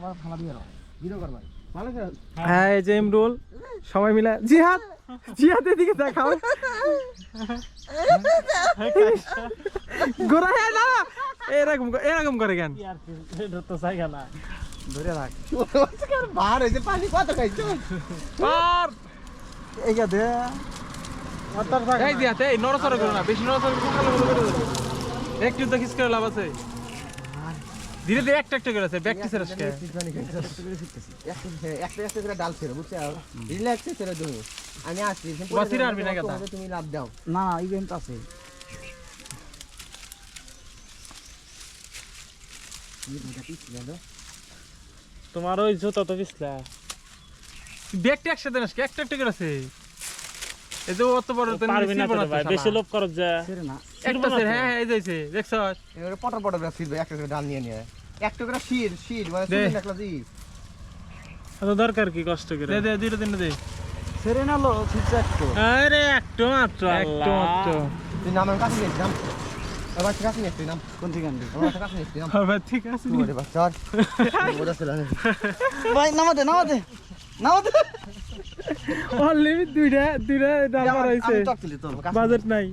আবার খালা দিয়ে ভিডিও করবা। হ্যাঁ এই যে ইমরুল সবাই মিলে জিহাদ জিহাদ এদিকে দেখাও। গোরা হ্যাঁ না এরকম এরকম করে কেন? তো জায়গা না। ধরে রাখ। বাহার হয়েছে পানি কত খাইছো? আর এইটা দে এই জিহাদ এই নড়াচড়া করো না বেশি নড়াচড়া করে একটু তো খিস করে লাভ আছে। ধীরে ধীরে একটা একটা করে আছে প্র্যাকটিসের আজকে একটা একটা করে ডাল ছেড়ে বুঝছ রিল্যাক্সে ছেড়ে দেবো। আমি আসছি বাসিরা আরবি না কথা। তুমি লাভ দাও। না না ইভেন্ট আছে। তোমার ওই জুতো তো পিছলা। ব্যাগটা একসাথে না একটা একটা করে আছে। এই যে অত বড় তো পারবি না ভাই বেশি লোভ করো যা। না। একটা আছে হ্যাঁ হ্যাঁ এই যাইছে দেখছ এবারে পটর পটর করে ছিড়বে একটা করে ডাল নিয়ে নিয়ে। একটা করে শির শির মানে এত দরকার কি কষ্ট করে? দে দে দুইটা তিনটা দে। সেরে না লো ঠিকছে একটু। আরে একটু মাত্র একটু মাত্র। তুই নাম আমি কাছে নিয়ে নাম। এবার কাছে নিয়ে নাম। কোন থেকে আনবি? আমার কাছে নিয়ে নাম। আবার ঠিক আছে ওরে বাচ্চা আর বোঝা না ভাই নামাতে নামাতে নামাতে অলরেডি দুইটা দুইটা ডাল আমি হইছে টক তুলি তোর বাজেট নাই।